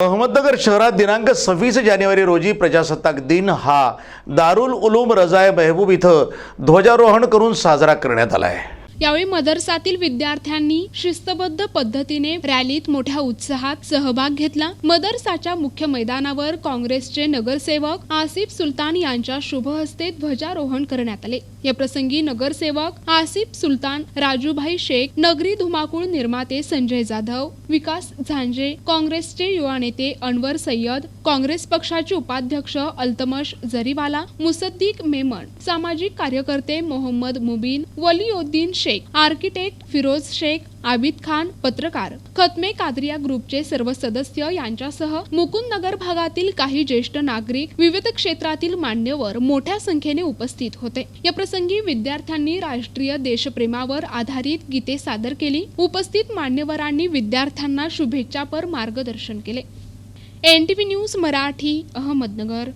अहमदनगर शहरात दिनांक सव्वीस जानेवारी रोजी प्रजासत्ताक दिन हा दारुल उलूम रजाय मेहबूब इथं ध्वजारोहण करून साजरा करण्यात आला आहे. यावेळी मदरसातील विद्यार्थ्यांनी शिस्तबद्ध पद्धतीने रॅलीत मोठ्या उत्साहात सहभाग घेतला. मदरसाच्या मुख्य मैदानावर काँग्रेसचे नगरसेवक आसिफ सुलतान यांच्या शुभ हस्ते ध्वजारोहण करण्यात आले. या प्रसंगी नगरसेवक आसिफ सुलतान राजूभाई शेख नगरी धुमाकूळ निर्माते संजय जाधव विकास झांजे काँग्रेसचे युवा नेते अनवर सय्यद काँग्रेस पक्षाचे उपाध्यक्ष अल्तमश जरीवाला मुसद्दीक मेमन सामाजिक कार्यकर्ते मोहम्मद मुबीन वलिउद्दीन शेख आर्किटेक्ट फिरोज शेख आबिद खान पत्रकार. खतमे कादरिया ग्रुपचे सर्व सदस्य यांच्यासह मुकुंदनगर भागातील काही ज्येष्ठ नागरिक विविध क्षेत्रातील मान्यवर मोठ्या संख्येने उपस्थित होते. या प्रसंगी विद्यार्थ्यांनी राष्ट्रीय देशप्रेमावर आधारित गीते सादर केली. उपस्थित मान्यवरांनी विद्यार्थ्यांना शुभेच्छापर मार्गदर्शन केले. NTV news Marathi Ahmednagar.